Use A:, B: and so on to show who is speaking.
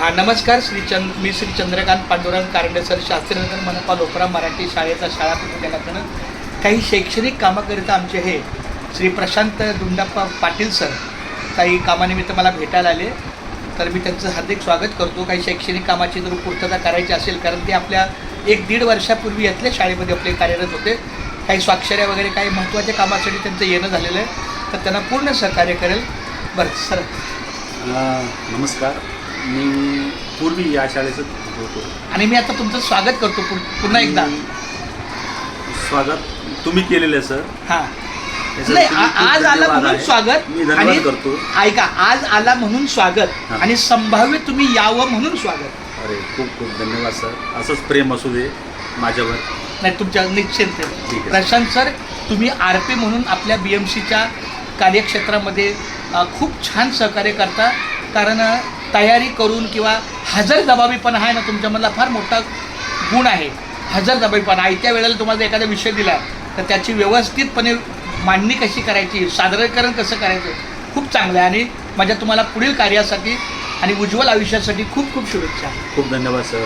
A: हा नमस्कार. श्री चंद मी श्री चंद्रकांत पांडुरंग कारंडे सर शास्त्रीनगर मनपा लोकरा मराठी शाळेचा शाळा प्रमुखाकडून काही शैक्षणिक कामाकरिता आमचे हे श्री प्रशांत दुंडाप्पा पाटील सर काही कामानिमित्त मला भेटायला आले. तर मी त्यांचं हार्दिक स्वागत करतो. काही शैक्षणिक कामाची जर पूर्तता करायची असेल कारण ते आपल्या एक दीड वर्षापूर्वी यातल्या शाळेमध्ये आपले कार्यरत होते. काही स्वाक्षऱ्या वगैरे काही महत्त्वाच्या कामासाठी त्यांचं येणं झालेलं आहे. तर त्यांना पूर्ण सहकार्य करेल. बरं सर.
B: नमस्कार. मी पूर्वी या शाळेचं होतो.
A: आणि मी आता तुमचं स्वागत करतो पुन- पुन्हा एकदा.
B: स्वागत तुम्ही केलेलं आहे सर.
A: हां.
B: त्यासाठी
A: नाही
B: तुम्ही
A: आ-
B: खूप
A: आज आला
B: धन्यवाद
A: म्हणून
B: आहे.
A: स्वागत
B: मी धन्यवाद करतो.
A: ऐका आज आला म्हणून स्वागत
B: हां.
A: आणि संभाव्य तुम्ही यावं म्हणून स्वागत.
B: अरे खूप खूप धन्यवाद सर. असंच प्रेम असू दे माझ्यावर.
A: नाही तुमच्या निश्चित
B: ठीक आहे.
A: प्रशांत सर तुम्ही आर पी म्हणून आपल्या बी एम सीच्या कार्यक्षेत्रामध्ये अ, खूप छान सहकार्य करता. कारण अ, तयारी करून किंवा हजर जबाबीपणा आहे ना तुमच्यामधला फार मोठा गुण आहे. हजर जबाबीपणा आयत्या वेळेला तुम्हाला जर एखादा विषय दिला तर त्याची व्यवस्थितपणे मांडणी कशी करायची सादरीकरण कसं करायचं खूप चांगलं आहे. आणि माझ्या तुम्हाला पुढील कार्यासाठी आणि उज्ज्वल आयुष्यासाठी खूप खूप शुभेच्छा.
B: खूप धन्यवाद सर.